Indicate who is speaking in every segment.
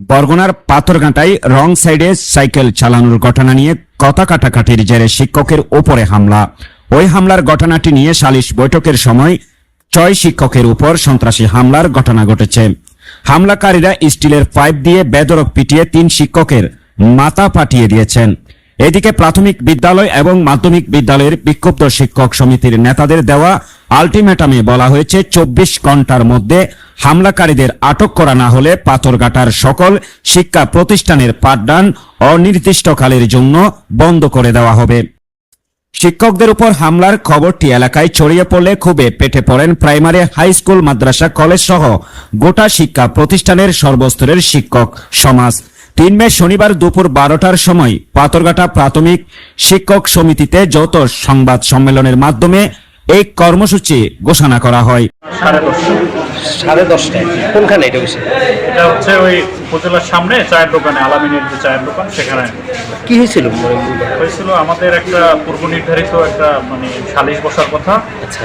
Speaker 1: বরগুনার পাথরঘাটায় রং সাইডে সাইকেল চালানোর ঘটনা নিয়ে কথা কাটাকাটির জেরে শিক্ষকের ওপরে হামলা। ওই হামলার ঘটনাটি নিয়ে সালিশ বৈঠকের সময় ছয় শিক্ষকের উপর সন্ত্রাসী হামলার ঘটনা ঘটেছে। হামলাকারীরা স্টিলের পাইপ দিয়ে বেদরক পিটিয়ে তিন শিক্ষকের মাথা পাঠিয়ে দিয়েছেন। এদিকে প্রাথমিক বিদ্যালয় এবং মাধ্যমিক বিদ্যালয়ের বিক্ষুব্ধ শিক্ষক সমিতির নেতাদের দেওয়া আলটিমেটামে বলা হয়েছে, চব্বিশ ঘণ্টার মধ্যে হামলাকারীদের আটক করা না হলে পাথরঘাটার সকল শিক্ষা প্রতিষ্ঠানের পাঠদান অনির্দিষ্টকালের জন্য বন্ধ করে দেওয়া হবে। শিক্ষকদের উপর হামলার খবরটি এলাকায় ছড়িয়ে পড়লে খুবই পেটে পড়েন প্রাইমারি হাই স্কুল, মাদ্রাসা কলেজ সহ গোটা শিক্ষা প্রতিষ্ঠানের সর্বস্তরের শিক্ষক সমাজ। তিন মে শনিবার দুপুর বারোটার সময় পাথরঘাটা প্রাথমিক শিক্ষক সমিতিতে যৌথ সংবাদ সম্মেলনের মাধ্যমে এই কর্মসূচি ঘোষণা করা হয়।
Speaker 2: সাড়ে দশটা।
Speaker 3: সাড়ে দশটায়। কোনখানে এটা
Speaker 2: হচ্ছে ওই উপজেলার সামনে চায়ের দোকানে আলামিনের যে চায়ের দোকান সেখানে।
Speaker 3: কি হয়েছিল
Speaker 2: হয়েছিল আমাদের একটা পূর্ব নির্ধারিত একটা মানে সালিশ বসার কথা।
Speaker 3: আচ্ছা।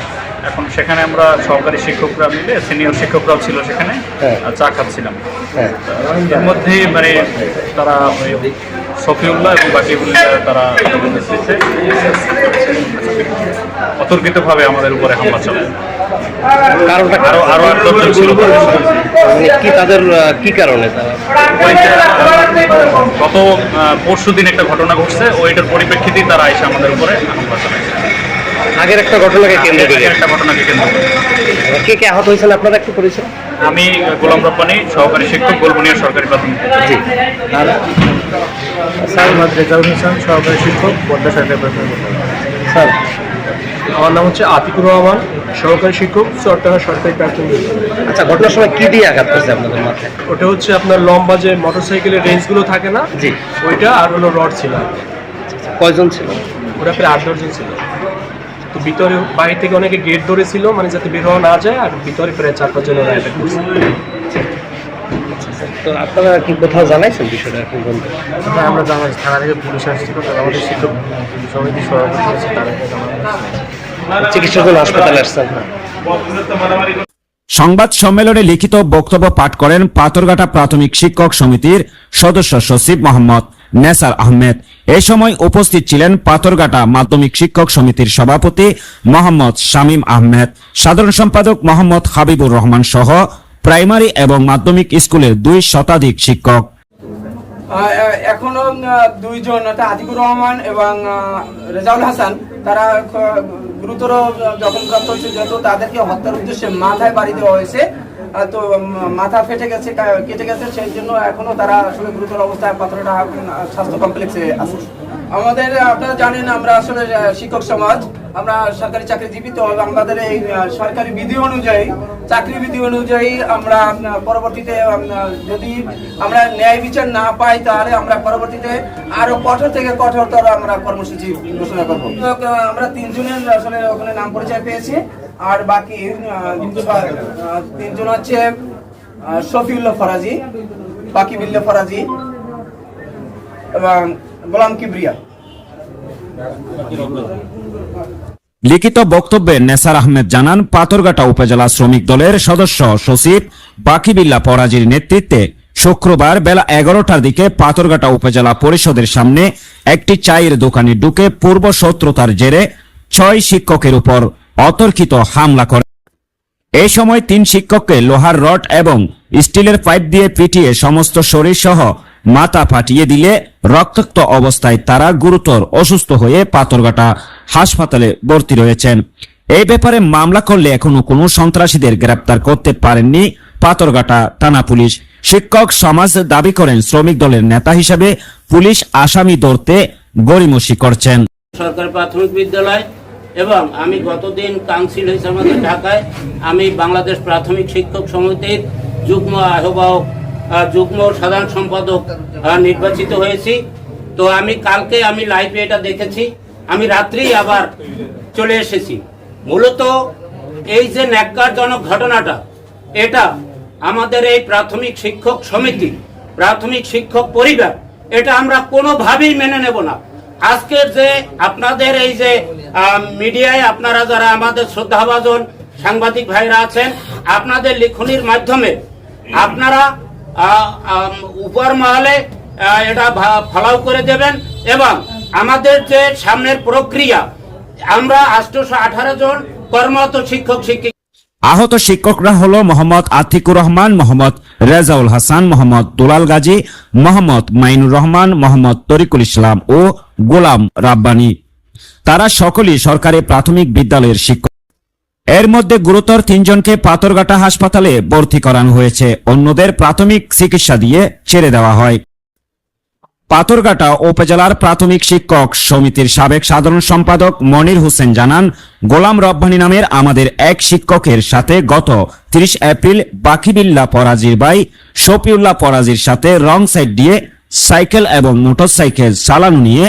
Speaker 2: এখন সেখানে আমরা সহকারী শিক্ষকরা মিলে সিনিয়র শিক্ষকরাও ছিল সেখানে। চা খাচ্ছিলাম।
Speaker 3: হ্যাঁ।
Speaker 2: এর মধ্যেই মানে তারা শফিউল্লাহ এবং বাকিউল্লাহ তারা অতর্কিতভাবে আমাদের উপরে হামলা চালায়।
Speaker 3: কারণটা
Speaker 2: আরও আরও আট দশজন ছিল।
Speaker 3: মানে কি তাদের কি কারণে
Speaker 2: গত পরশু দিন একটা ঘটনা ঘটছে। ওইটার পরিপ্রেক্ষিতেই তারা এসে আমাদের উপরে হামলা চালাইছে
Speaker 3: আগের একটা ঘটনাকে কেন্দ্র করে।
Speaker 2: একটা ঘটনাকে কেন্দ্র করে।
Speaker 3: কে কে আহত হয়েছেন আপনারা একটু পরিচয়।
Speaker 2: আমি গোলাম রব্বানি সহকারী শিক্ষক গোলবনিয়া সরকারি প্রাথমিক
Speaker 3: জি।
Speaker 4: স্যার মোহাম্মদ রেজাউল হোসেন সহকারী শিক্ষক পদ্মা সরকারি প্রাথমিক
Speaker 3: স্যার।
Speaker 4: আমার নাম হচ্ছে আতিকুর রহমান সহকারী শিক্ষক চট্টগ্রাম সরকারি প্রাথমিক
Speaker 3: আচ্ছা ঘটনার সময় কি দিয়ে আঘাত করছে আপনাদের মাথায়?
Speaker 4: ওটা হচ্ছে আপনার লম্বা যে মোটরসাইকেলের রেঞ্জগুলো থাকে না
Speaker 3: জি।
Speaker 4: ওইটা আর হলো রড ছিল।
Speaker 3: কয়জন ছিল?
Speaker 4: ওটা প্রায় আট দশজন ছিল। তো ভিতরে বাইরে থেকে অনেকে গেট ধরেছিল মানে যাতে বের হওয়া না যায় আর ভিতরে প্রায় চার পাঁচজন ওরা অ্যাটাক করছে
Speaker 3: তো আপনারা কি কোথাও জানাইছেন বিষয়টা এখন পর্যন্ত?
Speaker 4: হ্যাঁ আমরা জানাই থানা থেকে পুলিশ আসছিল আমাদের শিক্ষক সমিতি সভাপতি আছে
Speaker 3: হাসপাতালে আসছেন।
Speaker 1: সংবাদ সম্মেলনে লিখিত বক্তব্য পাঠ করেন পাথরঘাটা প্রাথমিক শিক্ষক সমিতির সদস্য সচিব মোহাম্মদ নেসার আহমেদ। এই সময় উপস্থিত ছিলেন পাথরঘাটা মাধ্যমিক শিক্ষক সমিতির সভাপতি মোহাম্মদ শামীম আহমেদ, সাধারণ সম্পাদক মোহাম্মদ হাবিবুর রহমান সহ প্রাইমারি এবং মাধ্যমিক স্কুলের দুই শতাধিক শিক্ষক।
Speaker 5: এখনও দুইজন আতিকুর রহমান এবং রেজাউল হাসান, তারা গুরুতর জখম প্রাপ্ত হয়েছে। যেহেতু তাদেরকে হত্যার উদ্দেশ্যে মাথায় বাড়ি দেওয়া হয়েছে তো মাথা ফেটে গেছে কেটে গেছে, সেই জন্য এখনও তারা আসলে গুরুতর অবস্থায় পাথরটা স্বাস্থ্য কমপ্লেক্সে আছে। আমাদের, আপনারা জানেন, আমরা আসলে শিক্ষক সমাজ, আমরা সরকারি চাকরিজীবী তো আমাদের এই সরকারি বিধি অনুযায়ী, চাকরি বিধি অনুযায়ী আমরা পরবর্তীতে যদি আমরা ন্যায় বিচার না পাই, তাহলে আমরা পরবর্তীতে আরও কঠোর থেকে কঠোরতর আমরা কর্মসূচি ঘোষণা করব। আমরা তিনজনের আসলে ওখানে নাম পরিচয় পেয়েছি। আর বাকি তিনজন হচ্ছে আহ, শফিউল্লাহ ফরাজি বাকিবুল্লাহ ফরাজি এবং গোলাম কিবরিয়া।
Speaker 1: লিখিত বক্তব্যে নেসার আহমেদ জানান পাথরঘাটা উপজেলা শ্রমিক দলের সদস্য সচিব বাকিবিল্লা পরাজির নেতৃত্বে শুক্রবার বেলা এগারোটার দিকে পাথরঘাটা উপজেলা পরিষদের সামনে একটি চায়ের দোকানে ঢুকে পূর্ব শত্রুতার জেরে ছয় শিক্ষকের উপর অতর্কিত হামলা করে। এই সময় তিন শিক্ষককে লোহার রড এবং স্টিলের পাইপ দিয়ে পিটিয়ে সমস্ত শরীর সহ মাথা ফাটিয়ে দিলে রক্তাক্ত অবস্থায় তারা গুরুতর অসুস্থ হয়ে পাথরঘাটা হাসপাতালে ভর্তি রয়েছেন। এই ব্যাপারে মামলা করলে এখনও কোনো সন্ত্রাসীদের গ্রেপ্তার করতে পারেননি পাথরঘাটা থানা পুলিশ। শিক্ষক সমাজ দাবি করেন, শ্রমিক দলের নেতা হিসাবে পুলিশ আসামি ধরতে গড়িমসি করছেন।
Speaker 6: সরকারি প্রাথমিক বিদ্যালয় এবং আমি গতদিন কাউন্সিল হয়েছে আমাদের ঢাকায়, আমি বাংলাদেশ প্রাথমিক শিক্ষক সমিতির যুগ্ম আহ্বায়ক যুগ্ম সাধারণ সম্পাদক নির্বাচিত হয়েছি। তো আমি কালকে আমি লাইভে এটা দেখেছি, আমি রাত্রেই আবার চলে এসেছি। মূলত এই যে ন্যাক্কারজনক ঘটনাটা, এটা আমাদের এই প্রাথমিক শিক্ষক সমিতি, প্রাথমিক শিক্ষক পরিবার, এটা আমরা কোনোভাবেই মেনে নেব না। আজকের যে আপনাদের এই যে মিডিয়ায় আপনারা যারা আমাদের শ্রদ্ধাভাজন সাংবাদিক ভাইরা আছেন, আপনাদের লিখনির মাধ্যমে আপনারা উপর মহলে এটা ফলাও করে দেবেন এবং আমাদের যে সামনের প্রক্রিয়া, আমরা আটশোশো আঠারো জন কর্মরত শিক্ষক, শিক্ষিকা
Speaker 1: আহত শিক্ষকরা হল মোহাম্মদ আতিকুর রহমান, মোহাম্মদ রেজাউল হাসান, মোহাম্মদ দুলাল গাজী, মোহাম্মদ মাইনুর রহমান, মোহাম্মদ তরিকুল ইসলাম ও গোলাম রাব্বানি। তারা সকলেই সরকারি প্রাথমিক বিদ্যালয়ের শিক্ষক। এর মধ্যে গুরুতর তিনজনকে পাথরঘাটা হাসপাতালে ভর্তি করানো হয়েছে। অন্যদের প্রাথমিক চিকিৎসা দিয়ে ছেড়ে দেওয়া হয়। পাথরঘাটা উপজেলার প্রাথমিক শিক্ষক সমিতির সাবেক সাধারণ সম্পাদক মনির হোসেন জানান, গোলাম রব্বানি নামের আমাদের এক শিক্ষকের সাথে গত ৩০ এপ্রিল বাকিবিল্লা পরাজির ভাই শফিউল্লাহ পরাজির সাথে রং সাইড দিয়ে সাইকেল এবং মোটরসাইকেল চালানো নিয়ে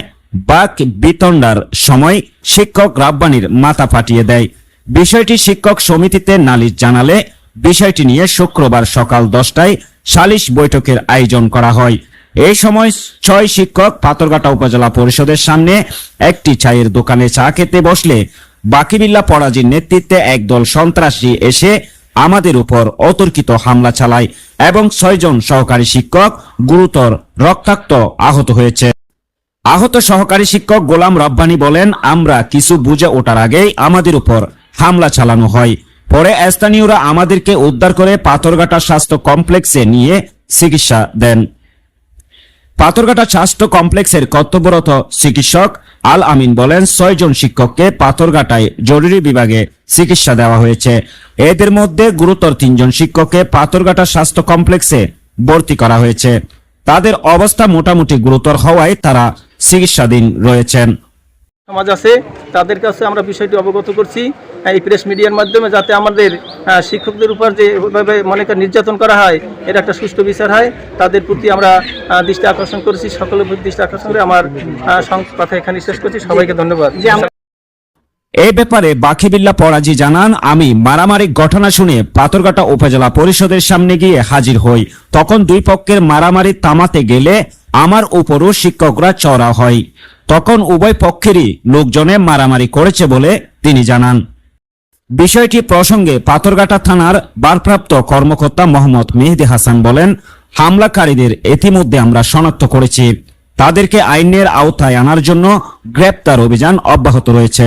Speaker 1: বাক বিতণ্ডার সময় শিক্ষক রাব্বানির মাথা ফাটিয়ে দেয়। বিষয়টি শিক্ষক সমিতিতে নালিশ জানালে বিষয়টি নিয়ে শুক্রবার সকাল দশটায় সালিশ বৈঠকের আয়োজন করা হয়। এই সময় ছয় শিক্ষক পাথরঘাটা উপজেলা পরিষদের সামনে একটি চায়ের দোকানে চা খেতে বসলে বাকিবিল্লা পরাজির নেতৃত্বে একদল সন্ত্রাসী এসে আমাদের উপর অতর্কিত হামলা চালায় এবং ছয়জন সহকারী শিক্ষক গুরুতর রক্তাক্ত আহত হয়েছে। আহত সহকারী শিক্ষক গোলাম রব্বানি বলেন, আমরা কিছু বুঝে ওঠার আগেই আমাদের উপর হামলা চালানো হয়। পরে স্থানীয়রা আমাদেরকে উদ্ধার করে পাথরঘাটা স্বাস্থ্য কমপ্লেক্সে নিয়ে চিকিৎসা দেন। পাথরঘাটা স্বাস্থ্য কমপ্লেক্সের কর্তব্যরত চিকিৎসক আল আমিন বলেন ছয়জন শিক্ষককে পাথরঘাটায় জরুরি বিভাগে চিকিৎসা দেওয়া হয়েছে। এদের মধ্যে গুরুতর তিনজন শিক্ষককে পাথরঘাটা স্বাস্থ্য কমপ্লেক্সে ভর্তি করা হয়েছে। তাদের অবস্থা মোটামুটি গুরুতর হওয়ায় তারা চিকিৎসাধীন রয়েছেন।
Speaker 7: সমাজ আছে, তাদের কাছে আমরা বিষয়টি অবগত করছি। এই প্রেস মিডিয়ার মাধ্যমে যাতে আমাদের শিক্ষকদের উপর যে এভাবে মনে করেন নির্যাতন করা হয় এর একটা সুষ্ঠু বিচার হয়। তাদের প্রতি আমরা দৃষ্টি আকর্ষণ করেছি। সকলের প্রতি দৃষ্টি আকর্ষণ করে আমার কথা এখানে শেষ করছি। সবাইকে ধন্যবাদ।
Speaker 1: এই ব্যাপারে বাকিবিল্লা পরাজি জানান, আমি মারামারি ঘটনা শুনে পাথরঘাটা উপজেলা পরিষদের সামনে গিয়ে হাজির হই। তখন দুই পক্ষের মারামারি থামাতে গেলে আমার উপরও শিক্ষকরা চড়া হয়। তখন উভয় পক্ষেরই লোকজনে মারামারি করেছে বলে তিনি জানান। বিষয়টি প্রসঙ্গে পাথরঘাটা থানার ভারপ্রাপ্ত কর্মকর্তা মোহাম্মদ মেহেদি হাসান বলেন, হামলাকারীদের ইতিমধ্যে আমরা শনাক্ত করেছি। তাদেরকে আইনের আওতায় আনার জন্য গ্রেপ্তার অভিযান অব্যাহত রয়েছে।